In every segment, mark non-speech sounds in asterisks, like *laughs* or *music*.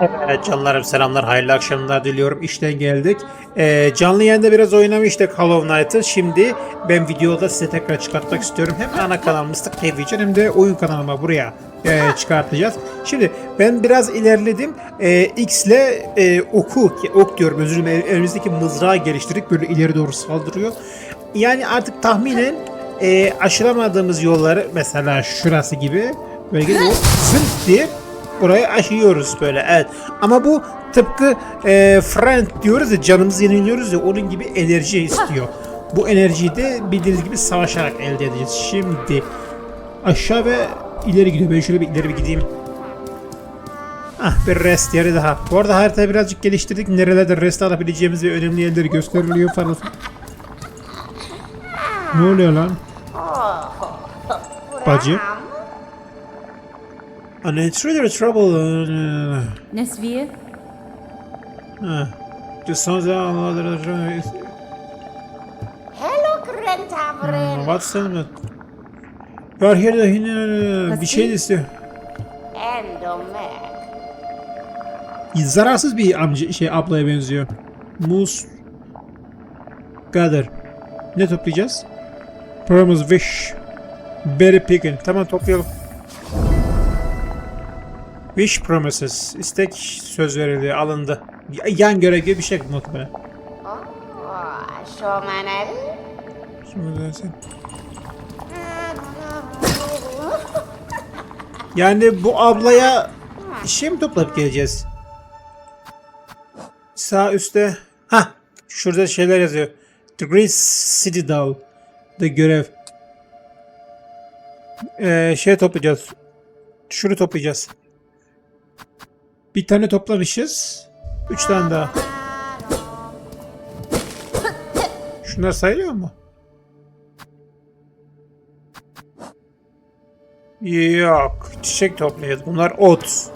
Evet canlarım selamlar hayırlı akşamlar diliyorum. İşten geldik. Ee, canlı yayında biraz oynamıştık Hollow Knight'ı. Şimdi ben videoda size tekrar çıkartmak istiyorum. Hem ana kanal Mıstık TV hem de oyun kanalıma buraya e, çıkartacağız. Şimdi ben biraz ilerledim. E, X ile e, oku ok diyorum özür dilerim. Elimizdeki mızrağı geliştirdik böyle ileri doğru saldırıyor. Yani artık tahminen e, aşılamadığımız yolları mesela şurası gibi böyle gidiyor zırt diye Burayı aşıyoruz böyle evet. Ama bu tıpkı e, friend diyoruz ya canımızı yeniliyoruz ya onun gibi enerji istiyor. Bu enerjiyi de bildiğiniz gibi savaşarak elde edeceğiz. Şimdi aşağı ve ileri gidiyor. Ben şöyle bir ileri bir gideyim. Ah bir rest yeri daha. Bu arada haritayı birazcık geliştirdik. Nerelerde rest alabileceğimiz ve önemli yerleri gösteriliyor falan. Ne oluyor lan? Bacı. An intruder trouble. Nesviye? Ah. Just sounds like Hello, Krentavren. What's that? You are here to bir şey istiyor. Endomek. Zararsız bir amca şey ablaya benziyor. Mus Gather. Ne toplayacağız? Promise Wish. Berry Picking. Tamam toplayalım. Wish Promises. İstek söz verildi, alındı. Yan görev gibi bir şey muhtemelen. Şimdi. Yani bu ablaya şey mi toplayıp geleceğiz? Sağ üstte. Ha, şurada şeyler yazıyor. The Great Citadel. The görev. Ee, şey toplayacağız. Şunu toplayacağız. Bir tane toplamışız. Üç tane daha. Şunlar sayılıyor mu? Yok. Çiçek toplayacağız. Bunlar ot.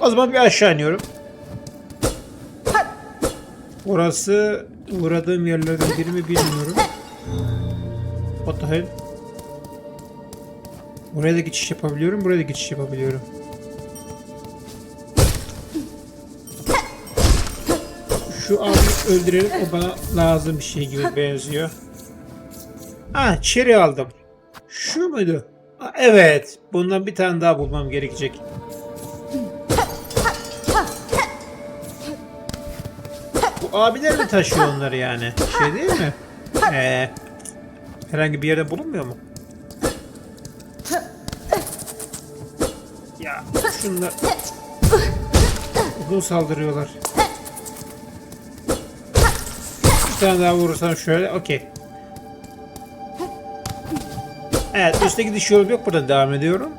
O zaman bir aşağı iniyorum. Burası uğradığım yerlerden biri mi bilmiyorum. What the hell? Buraya da geçiş yapabiliyorum. Buraya da geçiş yapabiliyorum. Şu abi öldürelim. O bana lazım bir şey gibi benziyor. Ha, çeri aldım. Şu muydu? Evet. Bundan bir tane daha bulmam gerekecek. Bu abiler mi taşıyor onları yani? Şey değil mi? Ee, herhangi bir yerde bulunmuyor mu? Ya şunlar uzun saldırıyorlar. Tane daha vurursam şöyle okey. Evet üstte gidiş yolum yok burada devam ediyorum.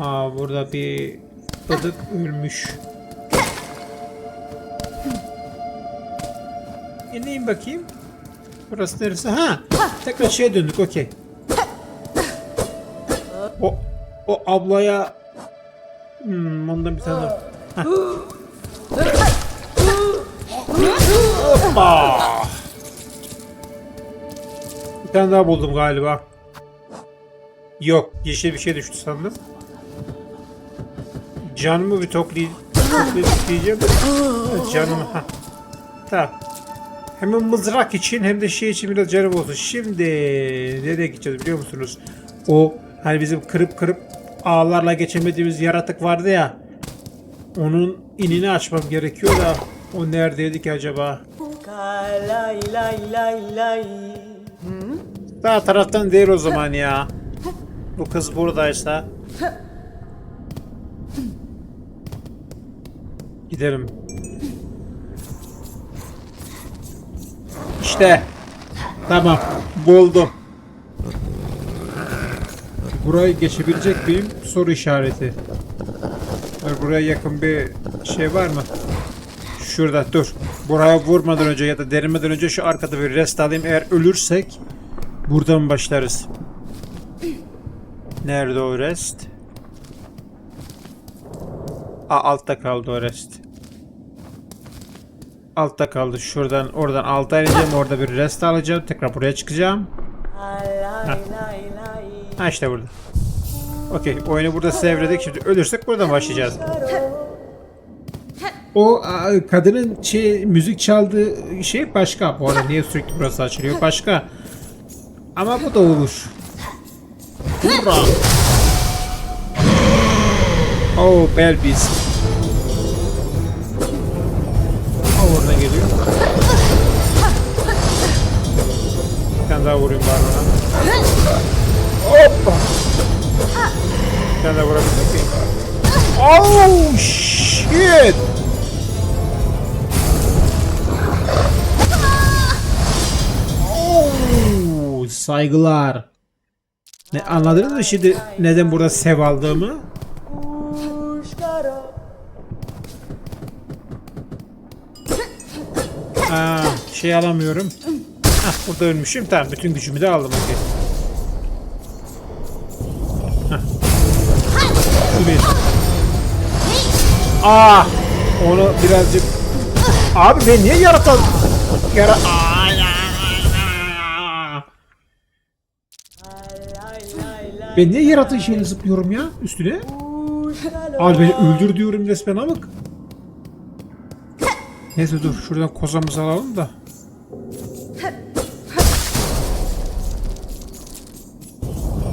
Aa burada bir balık ölmüş. İneyim bakayım. Burası neresi? Ha! Tekrar şeye döndük okey. O, o ablaya hmm, ondan bir tane daha. Hoppa! Bir tane daha buldum galiba. Yok, yeşil bir şey düştü sandım. Canımı bir diyeceğim. Evet, Canımı. Tamam. Hem mızrak için hem de şey için biraz canım olsun. Şimdi nereye gideceğiz biliyor musunuz? O hani bizim kırıp kırıp ağlarla geçemediğimiz yaratık vardı ya. Onun inini açmam gerekiyor da o neredeydi ki acaba? Lay lay lay lay. Daha taraftan değil o zaman ya. Bu kız buradaysa. Gidelim. İşte. Tamam. Buldum. Burayı geçebilecek miyim? Soru işareti. Dur, Buraya yakın bir şey var mı? Şurada dur. Buraya vurmadan önce ya da derinmeden önce şu arkada bir rest alayım. Eğer ölürsek buradan başlarız. Nerede o rest? Aa, altta kaldı o rest. Altta kaldı. Şuradan oradan alta ineceğim. Orada bir rest alacağım. Tekrar buraya çıkacağım. Lay. Ha işte burada. Okey oyunu burada sevredik. Şimdi ölürsek buradan başlayacağız. O kadının şey müzik çaldığı şey başka. Bu arada niye sürekli burası açılıyor? Başka. Ama bu da olur. Hurra! Oh Belbis. Oh oradan geliyor. Bir tane daha vurayım bari ona. Hoppa! Bir tane daha vurabildik miyim? Oh shit! Saygılar. Ne anladınız mı şimdi neden burada sev aldığımı? Aa, şey alamıyorum. Hah, burada ölmüşüm. Tamam, bütün gücümü de aldım. Hah. Şu bir. Aa, onu birazcık... Abi ben niye yaratan... Yara... Aa, Ben niye yaratığın şeyini zıplıyorum ya üstüne? Abi beni öldür diyorum resmen amık. Neyse dur şuradan kozamızı alalım da.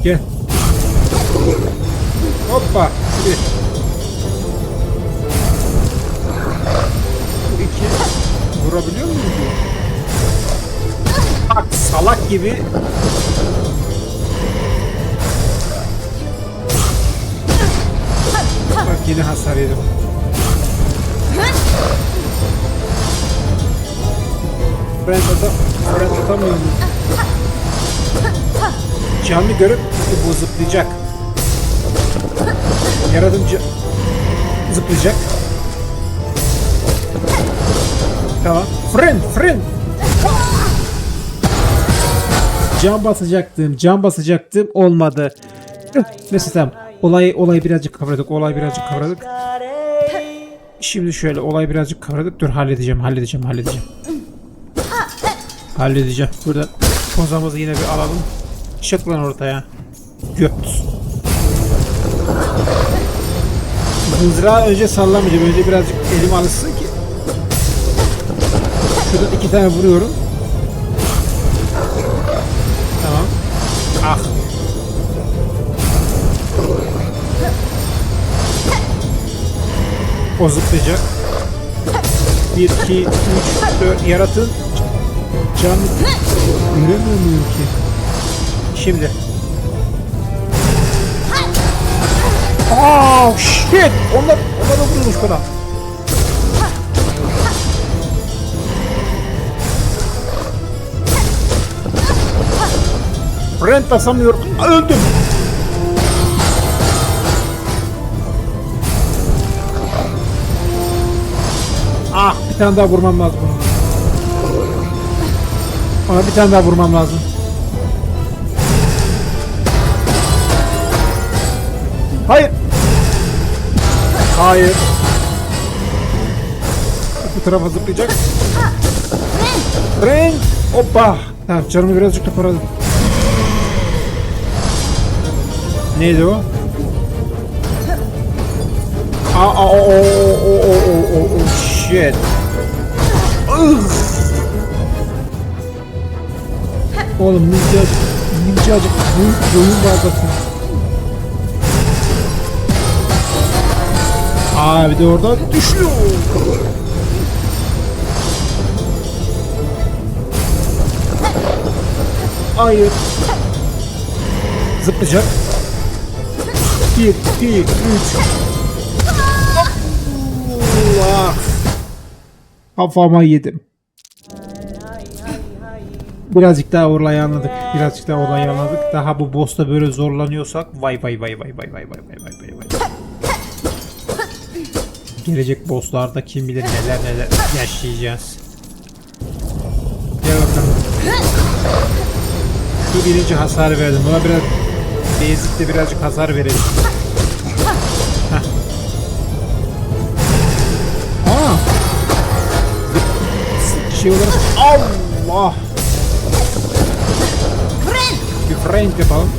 Gel. Hoppa. Bir. Bu iki. Vurabiliyor muyum ki? Bak salak gibi. Yine hasar yedim. Brent ata, Brent atamıyorum. Canlı görüp bu zıplayacak. Yaradımcı zıplayacak. Tamam. Fren, fren. Can basacaktım, can basacaktım olmadı. Neyse tamam. Olay olay birazcık kavradık. Olay birazcık kavradık. Şimdi şöyle olay birazcık kavradık. Dur halledeceğim, halledeceğim, halledeceğim. Halledeceğim. Burada kozamızı yine bir alalım. Çık lan ortaya. Göt. Mızrağı önce sallamayacağım. Önce birazcık elim alışsın ki. Şurada iki tane vuruyorum. O zıplayacak. 1, 2, 3, 4 yaratın. Can göremiyor muyum ki? Şimdi. Oh shit! Onlar, onlar da vurulmuş bana. Brent basamıyorum. Öldüm. Tane daha vurmam lazım bunu. Ona bir tane daha vurmam lazım. Hayır. Hayır. Bu tarafa zıplayacak. Ring. Hoppa. Tamam canımı birazcık toparladım. Neydi o? Aa, o, o, o, o, o, o, o, shit. Oğlum mincacık, mincacık boyun, boyun bardasın. Aa bir de oradan düşüyor. Hayır. Zıplayacak. Bir, iki, üç. Allah. Kafama yedim. Birazcık daha olayı anladık. Birazcık daha olayı anladık. Daha bu boss'ta böyle zorlanıyorsak vay vay vay vay vay vay vay vay vay vay vay. Gelecek boss'larda kim bilir neler neler yaşayacağız. Gel bakalım. Şu birinci hasar verdim. Buna biraz Basic'te birazcık hasar verelim. Şey olarak Allah! Bir friend yapalım.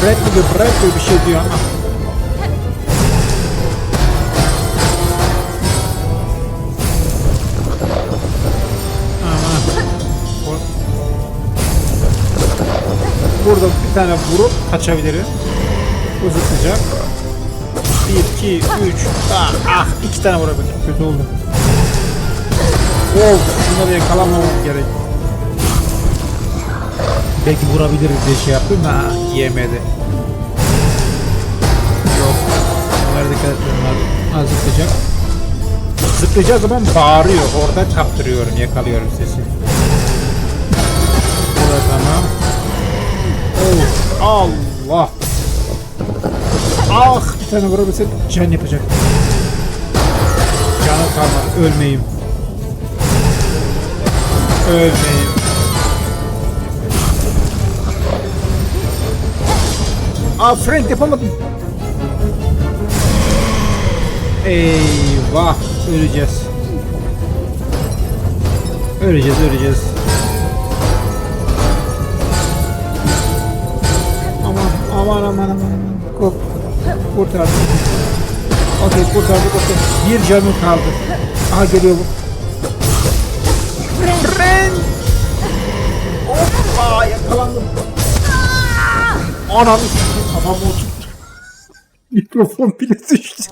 Gibi Brad gibi bir şey diyor ama. Burada bir tane vurup kaçabilirim. Bu zıplayacak. 1, 2, 3. Ah, ah iki tane vurabildim. Kötü oldu. Wow, şunları yakalamamam gerek. Belki vurabiliriz diye şey yaptım da ah, yemedi. Yok. Onlara dikkat etmem lazım. Ha zıplayacak. Zıplayacağı zaman bağırıyor. Orada kaptırıyorum, yakalıyorum sesi. Bu da tamam. Oh, Allah. Ah bir tane vurabilsem can yapacak. Canım kalmadı. Ölmeyeyim. Ölmeyeyim. Aa Frank yapamadım. Eyvah öleceğiz. Öleceğiz öleceğiz. Aman aman aman aman. Kop. Kurtardık. Okey kurtardık okey. Bir canım kaldı. Aha geliyor bu. Fren! Hoppa yakalandım. Anam kafam oturdu. Mikrofon bile düştü.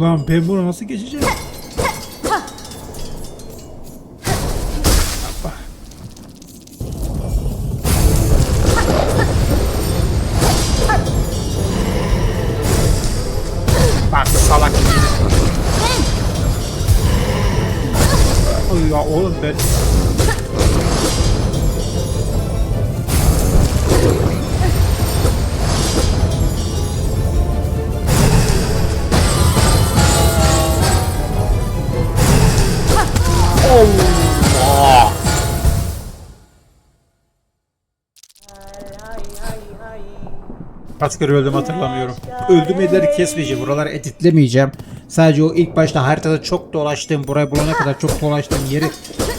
Lan ben bunu nasıl geçeceğim? Allah. Kaç kere öldüm hatırlamıyorum. Öldüm elleri kesmeyeceğim. Buraları editlemeyeceğim. Sadece o ilk başta haritada çok dolaştığım, burayı bulana kadar çok dolaştığım yeri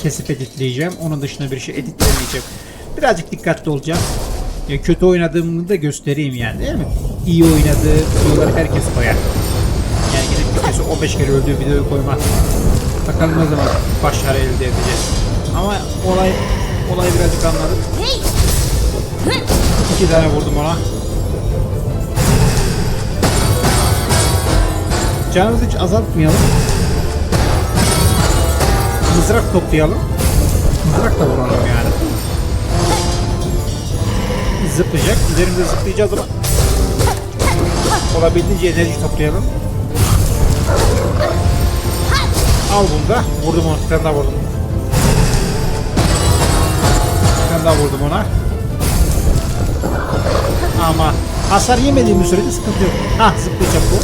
kesip editleyeceğim. Onun dışında bir şey editlemeyeceğim. Birazcık dikkatli olacağım. Ya kötü oynadığımı da göstereyim yani değil mi? İyi oynadığı videoları herkes koyar. Yani gidip bir kez 15 kere öldüğü videoyu koymaz. Bakalım ne zaman başarı elde edeceğiz. Ama olay olayı birazcık anladık. İki tane vurdum ona. Canımızı hiç azaltmayalım. Mızrak toplayalım. Mızrak da vuralım yani. Zıplayacak. Üzerinde zıplayacağız ama olabildiğince enerji toplayalım. Al bunu da. Vurdum onu. Daha vurdum. Bir tane daha vurdum ona. Ama hasar yemediğim sürece sıkıntı yok. Ah zıplayacak bu.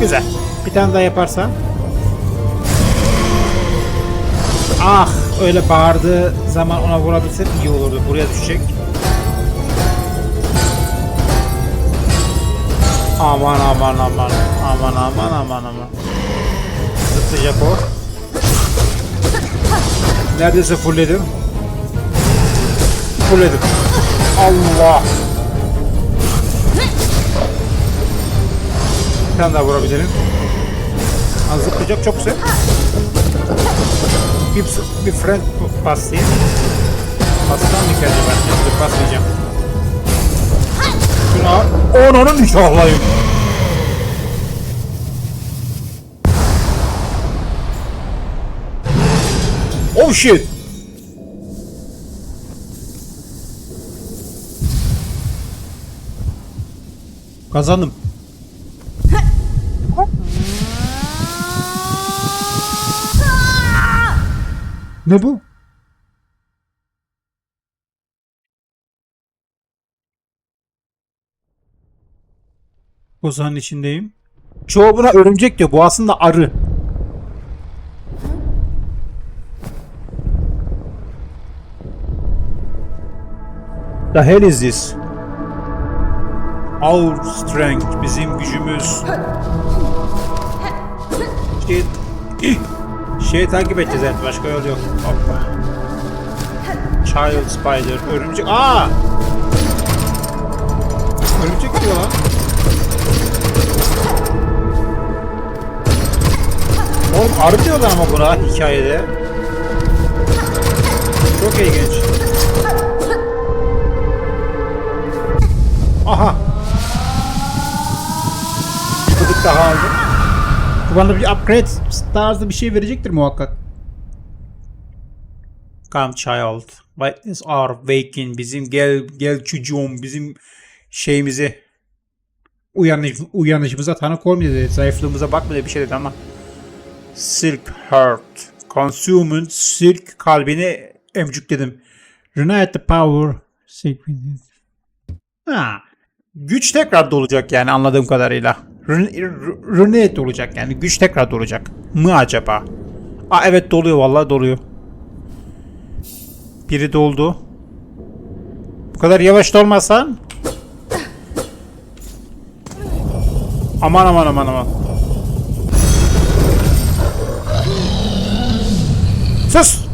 Güzel. Bir tane daha yaparsa. Ah öyle bağırdığı zaman ona vurabilsem iyi olurdu. Buraya düşecek. Aman aman aman. Aman aman aman aman. Zıplayacak o. Neredeyse fullledim. Fullledim. Allah. Bir tane daha vurabilirim. Ha, zıplayacak çok güzel. Bir, bir friend paslayayım. Paslan mı ki acaba? Dur paslayacağım. Şunu al. Onun nişahlayayım. Oh shit. Kazandım. Ne bu? Kozanın içindeyim. Çoğu buna örümcek diyor. Bu aslında arı. The hell is this? Our strength, bizim gücümüz. Şey, şey takip edeceğiz evet başka yol yok. Hoppa. Child Spider, örümcek. Aa! Örümcek diyor lan. Oğlum arı ama buna hikayede. Çok ilginç. Aha. Kılık daha aldım. Bu bana bir upgrade tarzı bir şey verecektir muhakkak. Come child. Witness are waking. Bizim gel gel çocuğum bizim şeyimizi Uyanış, uyanışımıza tanık olmuyor dedi. Zayıf. zayıflığımıza bakma diye bir şey dedi ama Silk heart. Consumed silk kalbini emcükledim. Reunite the power. sequence. Ha. Güç tekrar dolacak yani anladığım kadarıyla. Renet olacak yani güç tekrar dolacak. Mı acaba? Aa evet doluyor vallahi doluyor. Biri doldu. Bu kadar yavaş dolmasan. Aman aman aman aman. Sus!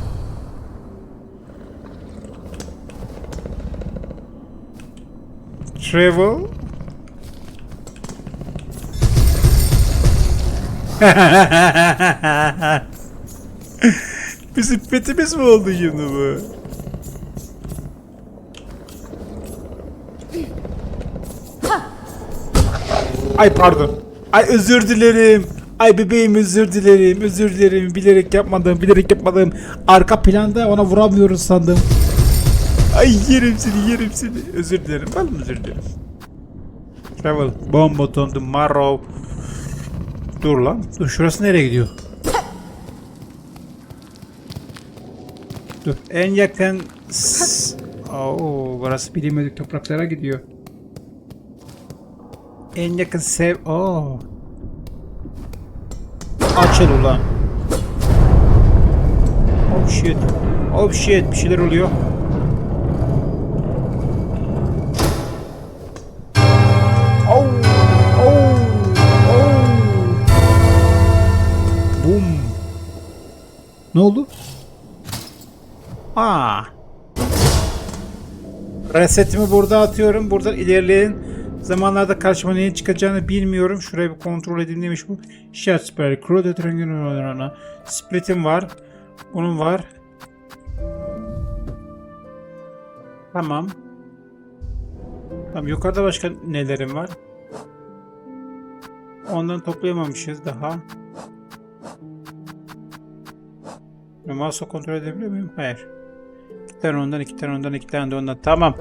Travel. *laughs* Bizim petimiz mi oldu şimdi bu? Ay pardon. Ay özür dilerim. Ay bebeğim özür dilerim. Özür dilerim. Bilerek yapmadım. Bilerek yapmadım. Arka planda ona vuramıyoruz sandım. Ay yerim seni yerim seni. Özür dilerim. Ben özür dilerim. Travel. Bomb button. Tomorrow. Dur lan. Dur şurası nereye gidiyor? Dur. En yakın... Oo, burası Bilinmedik topraklara gidiyor. en yakın sev... Oo. Açıl ulan. Oh shit. Oh shit. Bir şeyler oluyor. Oh. Oh. Oh. Boom. Ne oldu? Aa. Resetimi burada atıyorum. Buradan ilerleyen zamanlarda karşıma neyin çıkacağını bilmiyorum. Şuraya bir kontrol edeyim demiş bu. Shot spell. Crowded Range Split'im var. Bunun var. Tamam. Tamam yukarıda başka nelerim var? Ondan toplayamamışız daha. Mouse'u kontrol edebiliyor muyum? Hayır. Tane ondan, iki tane ondan, iki tane de ondan. Tamam.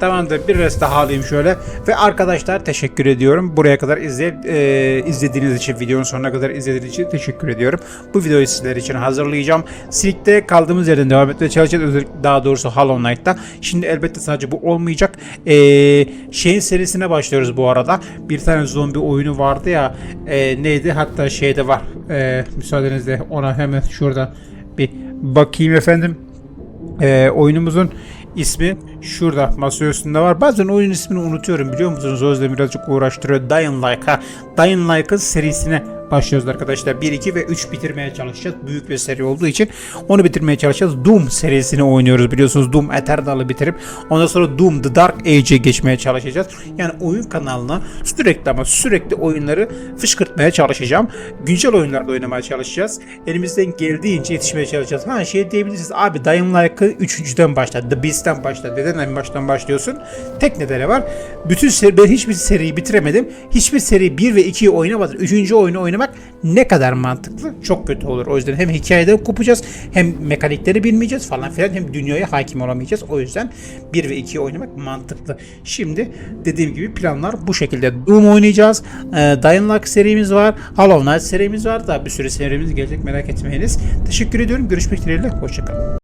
Tamamdır. Bir rest daha alayım şöyle. Ve arkadaşlar teşekkür ediyorum. Buraya kadar izleyip e, izlediğiniz için, videonun sonuna kadar izlediğiniz için teşekkür ediyorum. Bu videoyu sizler için hazırlayacağım. Silik'te kaldığımız yerden devam etmeye çalışacağız. Daha doğrusu Hollow Knight'ta. Şimdi elbette sadece bu olmayacak. E, şeyin serisine başlıyoruz bu arada. Bir tane zombi oyunu vardı ya. E, neydi? Hatta şeyde var. E, müsaadenizle ona hemen şurada bir bakayım efendim. Ee, oyunumuzun ismi şurada masa üstünde var. Bazen oyun ismini unutuyorum biliyor musunuz? Yüzden birazcık uğraştırıyor. Dying Light'a. Dying Light'ın serisine başlıyoruz arkadaşlar. 1, 2 ve 3 bitirmeye çalışacağız. Büyük bir seri olduğu için onu bitirmeye çalışacağız. Doom serisini oynuyoruz biliyorsunuz. Doom Eternal'ı bitirip ondan sonra Doom The Dark Age'e geçmeye çalışacağız. Yani oyun kanalına sürekli ama sürekli oyunları fışkırtmaya çalışacağım. Güncel oyunlarda oynamaya çalışacağız. Elimizden geldiğince yetişmeye çalışacağız. Ha şey diyebilirsiniz abi Dying Light'ı 3.den başla. The Beast'ten başla. Neden en baştan başlıyorsun? Tek nedeni var. Bütün seri, ben hiçbir seriyi bitiremedim. Hiçbir seri 1 ve 2'yi oynamadım. 3. oyunu oynamak ne kadar mantıklı? Çok kötü olur. O yüzden hem hikayeden kopacağız hem mekanikleri bilmeyeceğiz falan filan hem dünyaya hakim olamayacağız. O yüzden 1 ve 2'yi oynamak mantıklı. Şimdi dediğim gibi planlar bu şekilde. Doom oynayacağız. Ee, Dying Light serimiz var. Hollow Knight serimiz var. Daha bir sürü serimiz gelecek merak etmeyiniz. Teşekkür ediyorum. Görüşmek dileğiyle. Hoşçakalın.